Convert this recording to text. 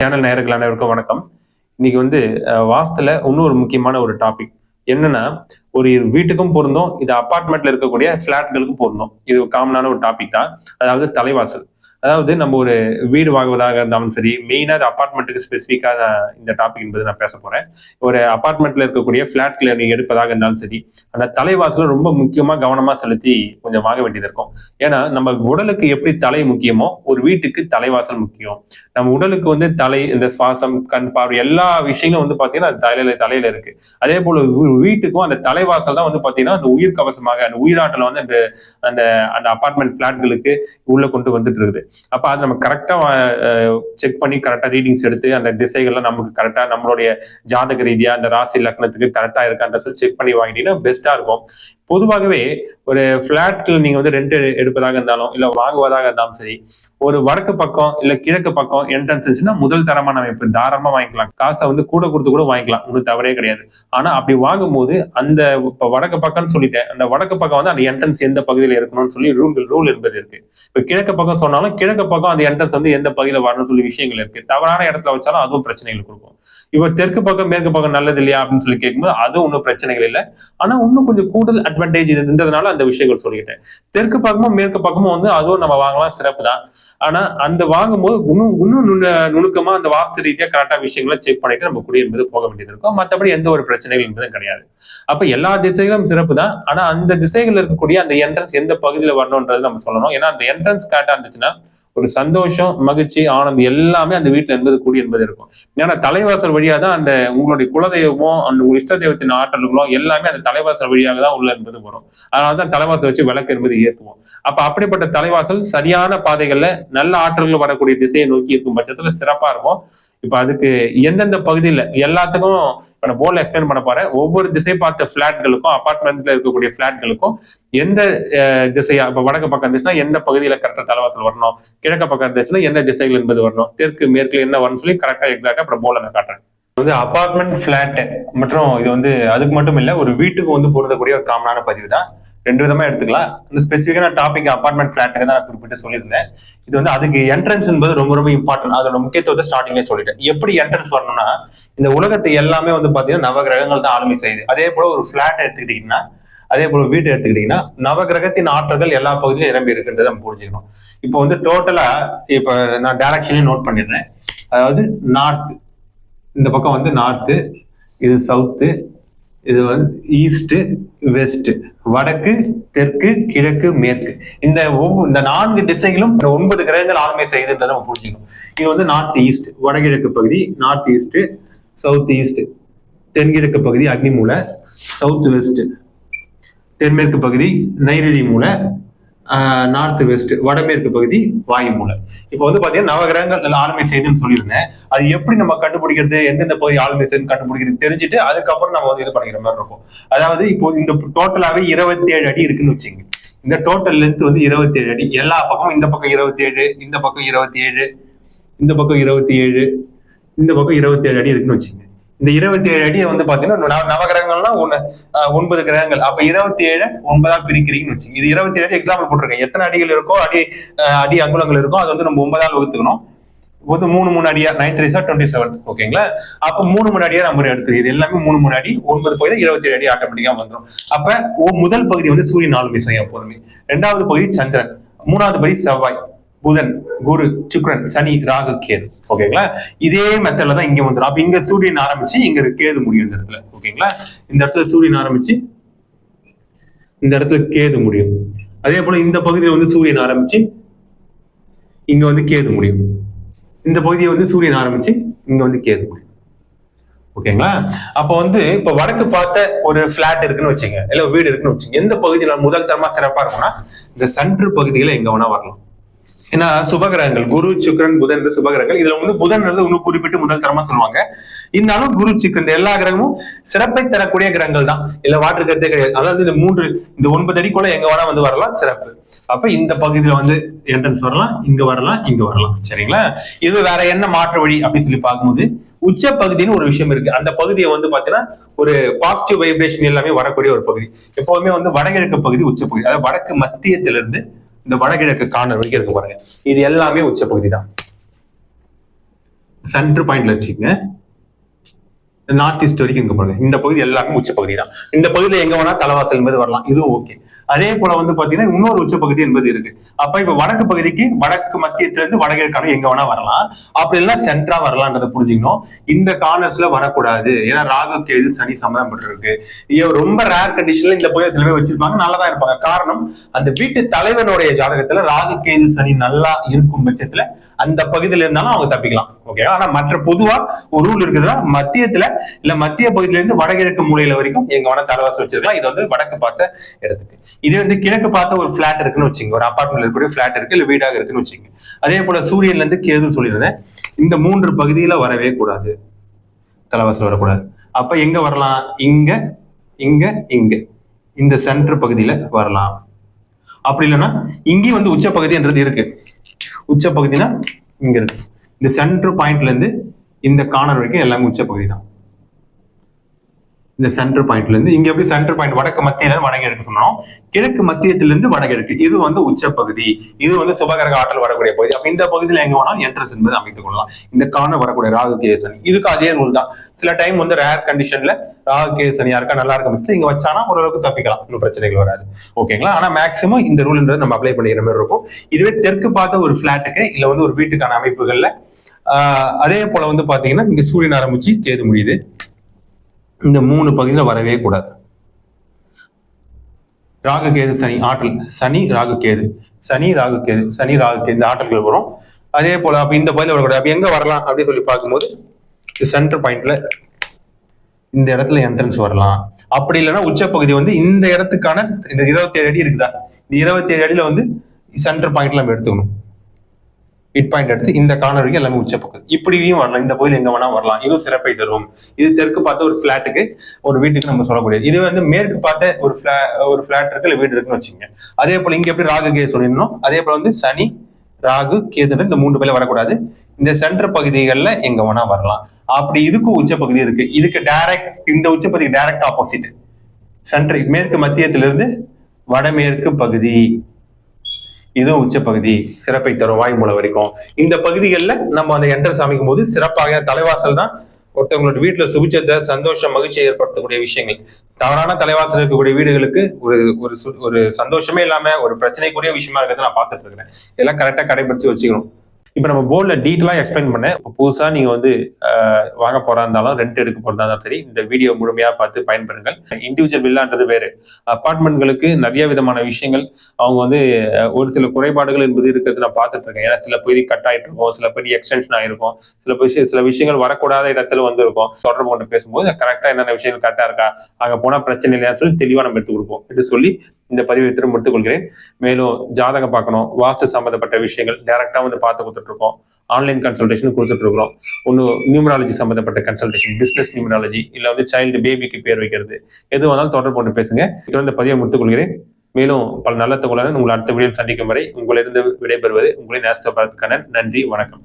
Channel நேயர்கள் அனைவருக்கும் வணக்கம். இன்னைக்கு வந்து வாஸ்துல இன்னும் ஒரு முக்கியமான ஒரு டாபிக் என்னன்னா ஒரு வீட்டுக்கும் பொருந்தும் இது அபார்ட்மெண்ட்ல இருக்கக்கூடிய ஃபிளாட்களுக்கும் பொருந்தும். இது காமனான ஒரு டாபிக் தான். அதாவது தலைவாசல். அதாவது நம்ம ஒரு வீடு வாங்குவதாக இருந்தாலும் சரி மெயினா அது அபார்ட்மெண்ட்டுக்கு ஸ்பெசிஃபிக்காக இந்த டாபிக் என்பது நான் பேச போறேன். ஒரு அபார்ட்மெண்ட்ல இருக்கக்கூடிய ஃபிளாட்களை நீங்க எடுப்பதாக இருந்தாலும் சரி அந்த தலைவாசல ரொம்ப முக்கியமா கவனமா செலுத்தி கொஞ்சம் வாங்க வேண்டியது இருக்கும். ஏன்னா நம்ம உடலுக்கு எப்படி தலை முக்கியமோ ஒரு வீட்டுக்கு தலைவாசல் முக்கியம். நம்ம உடலுக்கு வந்து தலை இந்த சுவாசம் கண் பார்வை எல்லா விஷயங்களும் வந்து பாத்தீங்கன்னா அது தலையில தலையில இருக்கு. அதே போல வீட்டுக்கும் அந்த தலைவாசல் தான் வந்து பாத்தீங்கன்னா அந்த உயிர் கவசமாக அந்த உயிராற்றல் வந்து அந்த அந்த அந்த அபார்ட்மெண்ட் பிளாட்களுக்கு உள்ள கொண்டு வந்துட்டு இருக்குது. அப்ப அது நம்ம கரெக்டா செக் பண்ணி கரெக்டா ரீடிங்ஸ் எடுத்து அந்த திசைகள்லாம் நமக்கு கரெக்டா நம்மளுடைய ஜாதக ரீதியா அந்த ராசி லக்னத்துக்கு கரெக்டா இருக்கான்ற சொல்லி செக் பண்ணி வாங்கிட்டீங்கன்னா பெஸ்டா இருக்கும். பொதுவாகவே ஒரு பிளாட்ல நீங்க வந்து ரெண்ட் எடுப்பதாக இருந்தாலும் இல்ல வாங்குவதாக இருந்தாலும் சரி ஒரு வடக்கு பக்கம் இல்ல கிழக்கு பக்கம் என்ட்ரன்ஸ் இருந்துச்சுன்னா முதல் தரமான அமைப்பு தாராளமா வாங்கிக்கலாம். காசை வந்து கூட கொடுத்து கூட வாங்கிக்கலாம். ஒன்றும் தவறே கிடையாது. ஆனா அப்படி வாங்கும்போது அந்த இப்ப வடக்கு பக்கம்னு சொல்லிட்டேன். அந்த வடக்கு பக்கம் வந்து அந்த என்ட்ரன்ஸ் எந்த பகுதியில் இருக்கணும்னு சொல்லி ரூல் ரூல் என்பது இருக்கு. இப்ப கிழக்கு பக்கம் சொன்னாலும் கிழக்கு பக்கம் அந்த என்ட்ரன்ஸ் வந்து எந்த பகுதியில் வரணும்னு சொல்லி விஷயங்கள் இருக்கு. தவறான இடத்துல வச்சாலும் அதுவும் பிரச்சனைகள் கொடுக்கும். இப்ப தெற்கு பக்கம் மேற்கு பக்கம் நல்லது இல்லையா அப்படின்னு சொல்லி கேட்கும்போது அதுவும் ஒன்றும் பிரச்சனைகள் இல்லை. ஆனா இன்னும் கொஞ்சம் கூடுதல் அட்வான்டேஜ் இருந்ததுனால அந்த விஷயங்கள் சொல்லிட்டேன் தெற்கு பக்கமும் மேற்கு பக்கமும் வந்து அதுவும் நம்ம வாங்கலாம் சிறப்பு தான். ஆனா அந்த வாங்கும்போது இன்னும் இன்னும் நுணு நுணுக்கமா அந்த வாஸ்து ரீதியா கரெக்டா விஷயங்களை செக் பண்ணிட்டு நம்ம குடி என்பது போக வேண்டியது இருக்கும். மற்றபடி எந்த ஒரு பிரச்சனைகள் என்பதும் கிடையாது. அப்ப எல்லா திசைகளும் சிறப்பு தான். ஆனா அந்த திசைகள் இருக்கக்கூடிய அந்த என்ட்ரன்ஸ் எந்த பகுதியில வரணும்ன்றது நம்ம சொல்லணும். ஏன்னா அந்த என்ட்ரன்ஸ் கரெக்டா இருந்துச்சுன்னா ஒரு சந்தோஷம் மகிழ்ச்சி ஆனந்தம் எல்லாமே அந்த வீட்டில் என்பது கூடி என்பது இருக்கும். ஏன்னா தலைவாசல் வழியாக தான் அந்த உங்களுடைய குலதெய்வமோ அந்த உங்கள் இஷ்ட தெய்வத்தின் ஆற்றல்களோ எல்லாமே அந்த தலைவாசல் வழியாக தான் உள்ள என்பது வரும். அதனாலதான் தலைவாசல் வச்சு விளக்கு என்பது ஏற்றுவோம் அப்போ அப்படிப்பட்ட தலைவாசல் சரியான பாதைகளில் நல்ல ஆற்றல்கள் வரக்கூடிய திசையை நோக்கி இருக்கும் பட்சத்தில் சிறப்பாக இருக்கும். இப்ப அதுக்கு எந்தெந்த பகுதியில எல்லாத்துக்கும் நான் போர்டில் எக்ஸ்பிளைன் பண்ண போறேன். ஒவ்வொரு திசை பார்த்த பிளாட்களுக்கும் அபார்ட்மெண்ட்ல இருக்கக்கூடிய பிளாட்களுக்கும் எந்த திசையா இப்ப வடக்கு பக்கம் இருந்துச்சுன்னா எந்த பகுதியில கரெக்டா தலைவாசல் வரணும்? கிழக்கு பக்கம் இருந்துச்சுன்னா எந்த திசைகள் என்பது வரணும்? தெற்கு மேற்குல என்ன வரணும்னு சொல்லி கரெக்டா எக்ஸாக்டா அப்புறம் போல நான் காட்டுறேன். வந்து அபார்ட்மெண்ட் ஃபிளாட் மற்றும் இது வந்து அதுக்கு மட்டும் இல்ல ஒரு வீட்டுக்கு வந்து பொருந்தக்கூடிய ஒரு காமனான பதிவு தான். ரெண்டு விதமா எடுத்துக்கலாம். இந்த ஸ்பெசிஃபிக்கான டாபிக் அபார்ட்மெண்ட் பிளாட்டுக்கு தான் நான் குறிப்பிட்டு சொல்லியிருந்தேன். இது வந்து அதுக்கு என்ட்ரன்ஸ் என்பது ரொம்ப ரொம்ப இம்பார்ட்டன்ட் அதோட முக்கியத்துவத்தை ஸ்டார்டிங்லேயே சொல்லிட்டேன். எப்படி என்ட்ரன்ஸ் வரணும்னா இந்த உலகத்தை எல்லாமே வந்து பாத்தீங்கன்னா நவகிரகங்கள் தான் ஆளுமை செய்யுது. அதே போல ஒரு ஃபிளாட் எடுத்துக்கிட்டீங்கன்னா அதே போல வீட்டை எடுத்துக்கிட்டீங்கன்னா நவகிரகத்தின் ஆற்றல்கள் எல்லா பகுதியிலும் நிரம்பி இருக்குன்றதை நம்ம புரிஞ்சுக்கணும். இப்போ வந்து டோட்டலா இப்போ நான் டைரக்ஷனையும் நோட் பண்ணிடுறேன். அதாவது நார்த் இந்த பக்கம் வந்து நார்த்து இது சவுத்து இது வந்து ஈஸ்ட்டு வெஸ்ட்டு. வடக்கு தெற்கு கிழக்கு மேற்கு. இந்த ஒவ்வொரு இந்த நான்கு திசைகளும் இந்த ஒன்பது கிரகங்கள் ஆளுமை செய்யுதுன்றதை நம்ம புரிஞ்சுக்கணும். இது வந்து நார்த் ஈஸ்ட் வடகிழக்கு பகுதி நார்த் ஈஸ்ட்டு சவுத் ஈஸ்ட் தென்கிழக்கு பகுதி அக்னி மூலை சவுத் வெஸ்ட் தென்மேற்கு பகுதி நைரதி மூலை நார்த் வெஸ்ட் வடமேற்கு பகுதி வாயுமூலை இப்போ வந்து பாத்தீங்கன்னா நவகிரகங்கள் ஆளுமை செய்துன்னு சொல்லியிருந்தேன். அது எப்படி நம்ம கண்டுபிடிக்கிறது எந்தெந்த பகுதி ஆளுமை செய்து கண்டுபிடிக்கிறது தெரிஞ்சுட்டு அதுக்கப்புறம் நம்ம வந்து இது பண்ணிக்கிற மாதிரி இருக்கும். அதாவது இப்போ இந்த டோட்டலாவே இருபத்தி ஏழு அடி இருக்குன்னு வச்சுங்க. இந்த டோட்டல் லென்த் வந்து இருபத்தி ஏழு அடி. எல்லா பக்கமும் இந்த பக்கம் இருபத்தி ஏழு இந்த பக்கம் இருபத்தி ஏழு இந்த பக்கம் இருபத்தி ஏழு இந்த பக்கம் இருபத்தி ஏழு அடி இருக்குன்னு வச்சுங்க. இந்த இருபத்தி ஏழு அடியை வந்து பாத்தீங்கன்னா நவகிரகங்கள்னா ஒண்ணு ஒன்பது கிரகங்கள். அப்ப இருபத்தி ஏழு ஒன்பதா பிரிக்கிறீங்கன்னு வச்சுங்க. இது இருபத்தி ஏழு எக்ஸாம்பிள் போட்டிருக்கேன். எத்தனை அடிகள் இருக்கோ அடி அடி அங்குலங்கள் இருக்கோ அது வந்து நம்ம ஒன்பதால் வகுத்துக்கணும். வந்து மூணு மூணு அடியா? Nine three sir twenty seven ஓகேங்களா அப்ப மூணு மூணு அடியா நம்ம எடுத்துருக்கு இது எல்லாமே மூணு மூணு அடி ஒன்பது பகுதி இருபத்தி ஏழு அடி ஆட்டோமேட்டிக்கா வந்துடும் அப்ப ஓ- முதல் பகுதி வந்து சூரியன் ஆளுமை செய்யும் எப்போதுமே ரெண்டாவது பகுதி சந்திரன். மூணாவது பகுதி செவ்வாய். புதன் குரு சுக்ரன் சனி ராகு கேது. ஓகேங்களா இதே மெத்தட்ல தான் இங்க வந்துடும் அப்ப இங்க சூரியன் ஆரம்பிச்சு இங்க கேது முடியும் இந்த இடத்துல. ஓகேங்களா இந்த இடத்துல சூரியன் ஆரம்பிச்சு இந்த இடத்துல கேது முடியும். அதே போல இந்த பகுதியில வந்து சூரியன் ஆரம்பிச்சு இங்க வந்து கேது முடியும். இந்த பகுதியை வந்து சூரியன் ஆரம்பிச்சு இங்க வந்து கேது முடியும். ஓகேங்களா அப்ப வந்து இப்ப வடக்கு பார்த்த ஒரு பிளாட் இருக்குன்னு வச்சுங்க இல்ல வீடு இருக்குன்னு வச்சுங்க எந்த பகுதியில முதல் தரமா சிறப்பா இருக்கும்னா இந்த சென்ட்ரு பகுதியில எங்க வேணா வரலாம். ஏன்னா சுபகிரகங்கள் குரு சுக்கிரன் புதன் சுபகிரகங்கள். இதுல வந்து புதன் இன்னும் குறிப்பிட்டு முதல் தரமா சொல்லுவாங்க. இருந்தாலும் குரு சுக்கிரன் இந்த எல்லா கிரகமும் சிறப்பை தரக்கூடிய கிரகங்கள் தான். இல்ல வாட்டர் கருத்தே கிடையாது. அதாவது இந்த மூன்று இந்த ஒன்பது அடிக்குள்ள எங்க வேணா வந்து வரலாம் சிறப்பு. அப்ப இந்த பகுதியில வந்து என்ட்ரன்ஸ் வரலாம் இங்க வரலாம் இங்க வரலாம். சரிங்களா? இது வேற என்ன மாற்று வழி அப்படின்னு சொல்லி பார்க்கும்போது உச்ச பகுதின்னு ஒரு விஷயம் இருக்கு. அந்த பகுதியை வந்து பாத்தீங்கன்னா ஒரு பாசிட்டிவ் வைப்ரேஷன் எல்லாமே வரக்கூடிய ஒரு பகுதி. எப்பவுமே வந்து வடகிழக்கு பகுதி உச்ச பகுதி. அதாவது வடக்கு மத்தியத்திலிருந்து இந்த வடகிழக்கு கார்னர் வரைக்கும் இருக்கு பாருங்க. இது எல்லாமே உச்ச பகுதி தான் சென்டர் பாயிண்ட்ல வச்சுக்கோங்க. நார்த் ஈஸ்ட் வரைக்கும் இங்க பாருங்க. இந்த பகுதி எல்லாமே உச்ச பகுதி தான் இந்த பகுதியில எங்க வேணா தலைவாசல் மீது வரலாம். இதுவும் ஓகே அதே போல வந்து பாத்தீங்கன்னா இன்னொரு உச்ச பகுதி என்பது இருக்கு. அப்ப இப்ப வடக்கு பகுதிக்கு வடக்கு மத்தியத்துல இருந்து வடகிழக்கான எங்க வேணா வரலாம். அப்படி இல்லைன்னா சென்ட்ரா வரலாம்ன்றத புரிஞ்சுக்கணும். இந்த கார்னர்ஸ்ல வரக்கூடாது. ஏன்னா ராகு கேது சனி சம்மந்தப்பட்டிருக்கு. ரொம்ப ரேர் கண்டிஷன்ல இந்த பகுதியை சில பேர் வச்சிருப்பாங்க. நல்லா தான் இருப்பாங்க. காரணம் அந்த வீட்டு தலைவனுடைய ஜாதகத்துல ராகு கேது சனி நல்லா இருக்கும் பட்சத்துல அந்த பகுதியில இருந்தாலும் அவங்க தப்பிக்கலாம். ஓகே ஆனா மற்ற பொதுவா ஒரு ரூல் இருக்குதுன்னா மத்தியத்துல இல்ல மத்திய பகுதியில இருந்து வடகிழக்கு மூலையில வரைக்கும் எங்க வேணா தலைவாசல் வச்சிருக்கலாம். இது வந்து வடக்கு பார்த்த இடத்துக்கு. இது வந்து கிழக்கு பார்த்த ஒரு பிளாட் இருக்குன்னு வச்சுங்க ஒரு அப்பார்ட்மெண்ட் இருக்கக்கூடிய பிளாட் இருக்கு இல்ல வீடாக இருக்குன்னு வச்சுங்க அதே போல சூரியன்ல இருந்து கேது சொல்லியிருந்தேன். இந்த மூன்று பகுதியில வரவே கூடாது. தலைவாசல் வரக்கூடாது. அப்ப எங்க வரலாம்? இங்க இங்க இங்க. இந்த சென்டர் பகுதியில வரலாம். அப்படி இல்லைன்னா இங்கேயும் வந்து உச்ச பகுதின்றது இருக்கு. உச்ச பகுதினா இங்க இருக்கு. இந்த சென்டர் பாயிண்ட்ல இருந்து இந்த கார்னர் வரைக்கும் எல்லாமே உச்ச பகுதி தான் இந்த சென்டர் பாயிண்ட்ல இருந்து இங்க எப்படி சென்டர் பாயிண்ட் வடக்கு மத்தியில இருந்து வடகிழக்கு சொன்னோம்? கிழக்கு மத்தியத்திலிருந்து வடகிழக்கு இது வந்து உச்ச பகுதி. இது வந்து சுபகரக ஆற்றல் வரக்கூடிய பகுதி. அப்ப இந்த பகுதியில எங்க வேணாலும் என்ட்ரன்ஸ் என்பது அமைத்துக் கொள்ளலாம். இந்த காண வரக்கூடிய ராகு கேசனி இதுக்கு அதே ரூல் தான். சில டைம் வந்து ரேர் கண்டிஷன்ல ராகு கேசனி யாருக்கா நல்லா இருக்க பட்சத்தில் இங்க வச்சானா ஓரளவுக்கு தப்பிக்கலாம். இன்னும் பிரச்சனைகள் வராது. ஓகேங்களா ஆனா மேக்சிமம் இந்த ரூல்ன்றது நம்ம அப்ளை பண்ணிக்கிற மாதிரி இருக்கும். இதுவே தெற்கு பார்த்த ஒரு பிளாட்டுக்கு இல்ல வந்து ஒரு வீட்டுக்கான அமைப்புகள்ல அதே போல வந்து பாத்தீங்கன்னா இங்க சூரியன் ஆரம்பிச்சு கேது முடியுது. இந்த மூணு பகுதியில் வரவே கூடாது. ராகு கேது சனி ஆற்றல். சனி ராகு கேது. சனி ராகு கேது. சனி ராகுகேது இந்த ஆற்றல்கள் வரும். அதே போல அப்ப இந்த பகுதியில் வரக்கூடாது. அப்ப எங்க வரலாம் அப்படின்னு சொல்லி பார்க்கும்போது சென்டர் பாயிண்ட்ல இந்த இடத்துல என்ட்ரன்ஸ் வரலாம். அப்படி இல்லைன்னா உச்சப்பகுதி வந்து இந்த இடத்துக்கான இந்த இருபத்தேழு அடி இருக்குதா? இந்த இருபத்தேழு அடியில் அடியில வந்து சென்டர் பாயிண்ட்ல நம்ம எடுத்துக்கணும். மிட் பாயிண்ட் எடுத்து இந்த கார்னர் வரைக்கும் எல்லாமே உச்ச பக்கம். இப்படியும் வரலாம். இந்த கோயில் எங்க வேணா வரலாம். இதுவும் சிறப்பை தரும். இது தெற்கு பார்த்த ஒரு ஃபிளாட்டுக்கு ஒரு வீட்டுக்கு நம்ம சொல்லக்கூடியது. இது வந்து மேற்கு பார்த்த ஒரு ஃபிளா ஒரு ஃபிளாட் இருக்கு இல்லை வீடு இருக்குன்னு வச்சுங்க அதே போல இங்க எப்படி ராகு கே சொல்லிடணும்? அதே போல வந்து சனி ராகு கேதுன்னு இந்த மூன்று பேர்ல வரக்கூடாது. இந்த சென்டர் பகுதிகளில் எங்க வேணா வரலாம். அப்படி இதுக்கும் உச்ச பகுதி இருக்கு. இதுக்கு டைரக்ட் இந்த உச்ச பகுதிக்கு டைரக்ட் ஆப்போசிட் சென்டர் மேற்கு மத்தியத்திலிருந்து வடமேற்கு பகுதி. இதுவும் உச்ச பகுதி சிறப்பை தரும் வாய்மூலம் வரைக்கும். இந்த பகுதிகளில் நம்ம அந்த என்ட்ரன்ஸ் அமைக்கும் போது சிறப்பாக தலைவாசல் தான் ஒருத்தவங்களோட வீட்டுல சுபிச்சத்தை சந்தோஷம் மகிழ்ச்சியை ஏற்படுத்தக்கூடிய விஷயங்கள். தவறான தலைவாசல் இருக்கக்கூடிய வீடுகளுக்கு ஒரு ஒரு சு- ஒரு சந்தோஷமே இல்லாம ஒரு பிரச்சனைக்குரிய விஷயமா இருக்கிறத நான் பார்த்துட்டு இருக்கிறேன். இதெல்லாம் கரெக்டா கடைபிடிச்சு வச்சுக்கணும். இப்போ நம்ம போர்டில் டீட்டெயிலாக எக்ஸ்பிளைன் பண்ணேன் இப்போ புதுசாக நீங்கள் வந்து வாங்க போறா இருந்தாலும் ரெண்ட் எடுக்க போறதா இருந்தாலும் சரி இந்த வீடியோ முழுமையாக பார்த்து பயன்பெறுங்கள். இண்டிவிஜுவல் வில்லான்றது வேறு. அப்பார்ட்மெண்ட்களுக்கு நிறைய விதமான விஷயங்கள். அவங்க வந்து ஒரு சில குறைபாடுகள் என்பது இருக்கிறது நான் பார்த்துட்டு இருக்கேன். ஏன்னா சில பகுதி கட் ஆகிட்டு இருக்கும் சில பகுதி எக்ஸ்டென்ஷன் ஆயிருக்கும். சில விஷயம் சில விஷயங்கள் வரக்கூடாத இடத்துல வந்து இருக்கும் தொடர்பு கொண்டு பேசும்போது கரெக்டாக என்னென்ன விஷயங்கள் கரெக்டாக இருக்கா? அங்கே போனால் பிரச்சனை இல்லையான்னு சொல்லி தெளிவாக நம்ம எடுத்து கொடுப்போம். என்று சொல்லி இந்த பதிவை திரும்ப எடுத்துக் கொள்கிறேன் மேலும் ஜாதகம் பார்க்கணும். வாஸ்து சம்பந்தப்பட்ட விஷயங்கள் டேரெக்டாக வந்து பார்த்து கொடுத்துட்ருக்கோம். ஆன்லைன் கன்சல்டேஷன் கொடுத்துட்ருக்குறோம். ஒன்று நியூமராலஜி சம்பந்தப்பட்ட கன்சல்டேஷன் பிஸ்னஸ் நியூமராலஜி இல்லை வந்து சைல்டு பேபிக்கு பேர் வைக்கிறது. எது வந்தாலும் தொடர்பு கொண்டு பேசுங்க. தொடர்ந்து பதிவை முடித்துக்கொள்கிறேன். மேலும் பல நல்ல தகவலான உங்களை அடுத்த வீடியோ சந்திக்கும் வரை உங்களிருந்து விடைபெறுவது உங்களின் நேஸ்தபாரத் கண்ணன். நன்றி வணக்கம்.